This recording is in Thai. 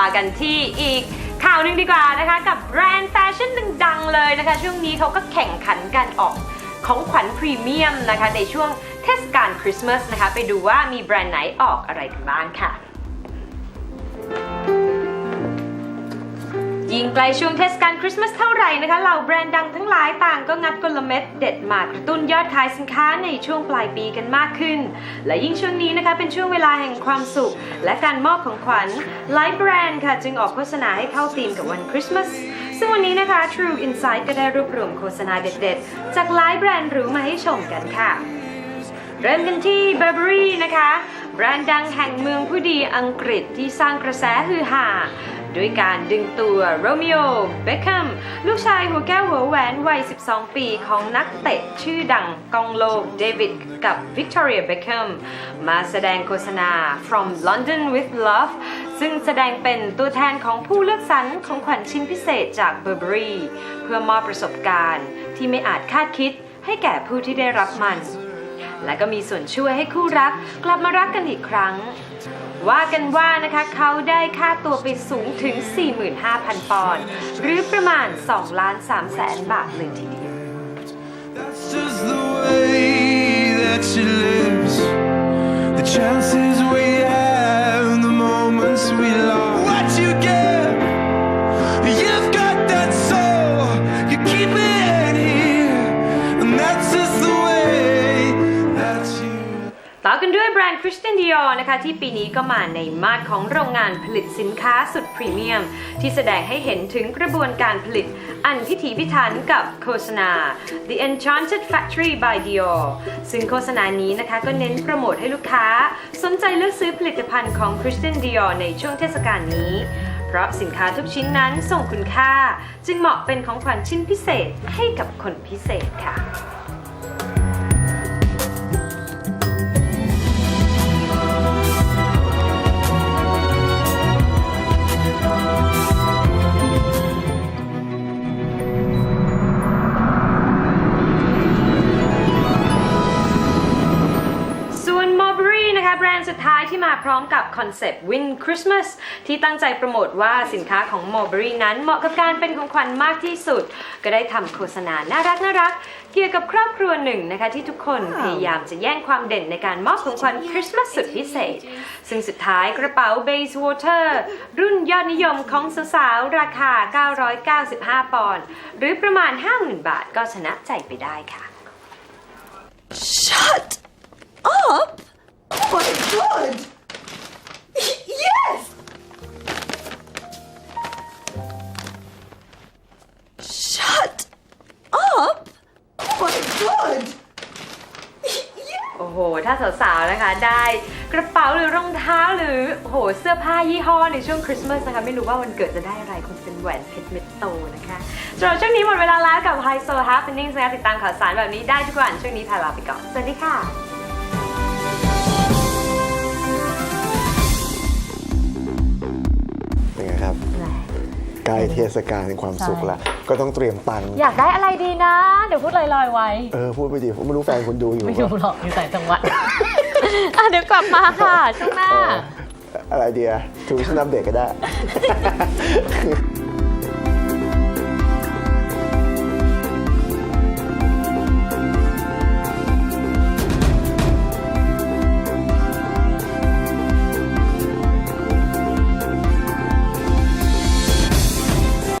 มากันที่อีกข่าวหนึ่งดีกว่านะคะกับแบรนด์แฟชั่นดังๆเลยนะคะ ช่วงนี้เขาก็แข่งขันกันออกของขวัญพรีเมียมนะคะในช่วงเทศกาลคริสต์มาสนะคะ ไปดูว่ามีแบรนด์ไหนออกอะไรกันบ้างค่ะ ยิ่งใกล้ช่วงเทศกาลคริสต์มาสเท่าไหร่นะคะเหล่าแบรนด์ดังทั้งหลายต่างก็งัดกลเม็ดเด็ดมากระตุ้นยอดขายสินค้าในช่วงปลายปีกันมากขึ้น และยิ่งช่วงนี้นะคะเป็นช่วงเวลาแห่งความสุข และการมอบของขวัญหลายแบรนด์ค่ะจึงออกโฆษณาให้เข้าธีมกับวันคริสต์มาสซึ่งวันนี้นะคะ True Insight ก็ได้รวบรวมโฆษณาเด็ดๆ จากหลายแบรนด์หรูมาให้ชมกันค่ะ เริ่มกันที่ Burberry นะคะ แบรนด์ดังแห่งเมืองผู้ดีอังกฤษที่สร้างกระแสฮือฮา ด้วยการดึงตัวโรมิโอ เบคแฮมลูกชายหัวแก้วหัวแหวนวัย 12 ปีของนักเตะชื่อดังกองโลกเดวิดกับวิกตอเรีย เบคแฮมมาแสดงโฆษณา From London with Love ซึ่งแสดงเป็นตัวแทนของผู้เลือกสรรของขวัญชิ้นพิเศษจาก Burberry เพื่อมอบประสบการณ์ที่ไม่อาจคาดคิดให้แก่ผู้ที่ได้รับมัน และก็มีส่วนช่วยให้คู่รักกลับมารักกันอีกครั้ง ว่ากันว่านะคะเขาได้ค่าตัวไปสูงถึง 45,000 ปอนด์หรือประมาณ2ล้าน3แสนบาทเลยทีเดียว That's just the way that she lives. The chances กันด้วยนด์ Christian Dior นะคะที่ปีนี้ก็มาในมาดของโรงงานผลิตสินค้าสุดพรีเมียม ที่แสดงให้เห็นถึงกระบวนการผลิตอันพิถีพิถันกับโฆษณา The Enchanted Factory by Dior ซึ่งโฆษณานี้นะคะก็เน้นโปรโมทให้ลูกค้า สนใจเลือกซื้อผลิตภัณฑ์ของ Christian Dior ในช่วงเทศกาลนี้เพราะสินค้าทุกชิ้นนั้นส่งคุณค่า จึงเหมาะเป็นของขวัญชิ้นพิเศษให้กับคนพิเศษค่ะ ท้ายที่มาพร้อมกับคอนเซปต์ Win Christmas ที่ตั้งใจโปรโมทว่าสินค้าของ Mulberry นั้นเหมาะกับการเป็นของขวัญมากที่สุด ก็ได้ทำโฆษณาน่ารักน่ารักเกี่ยวกับครอบครัวหนึ่งนะคะที่ทุกคนพยายามจะแย่งความเด่นในการมอบของขวัญคริสต์มาสสุดพิเศษ ซึ่งสุดท้ายกระเป๋า Base Water รุ่นยอดนิยมของสาวๆราคา 995 ปอนด์หรือประมาณ 50,000 บาทก็ชนะใจไปได้ค่ะ Shut up! My god! Yes! Shut up! Oh my god! โอ้โห ถ้าสาวๆ นะคะได้กระเป๋าหรือรองเท้าหรือโอ้โหเสื้อผ้ายี่ห้อในช่วงคริสต์มาสนะคะ ไม่รู้ว่าวันเกิดจะได้อะไรคงเป็นแหวนเพชรเม็ดโตนะคะสำหรับช่วงนี้หมดเวลาแล้วกับ High So Happening นะคะติดตามข่าวสารแบบนี้ได้ทุกวันช่วงนี้พาลาไปก่อน สวัสดีค่ะ ใกล้เทศกาลแห่งความสุขแล้วก็ต้องเตรียมตังค์อยากได้อะไรดีนะ เดี๋ยวพูดลอยๆไว้ เออพูดไปดิผมไม่รู้แฟนคุณดูอยู่ไม่รู้ปะหรอกอยู่ต่างจังหวัดอะเดี๋ยวกลับมาค่ะช่วงหน้าเอออะไรเดียทูชั่นอัปเดตก็ได้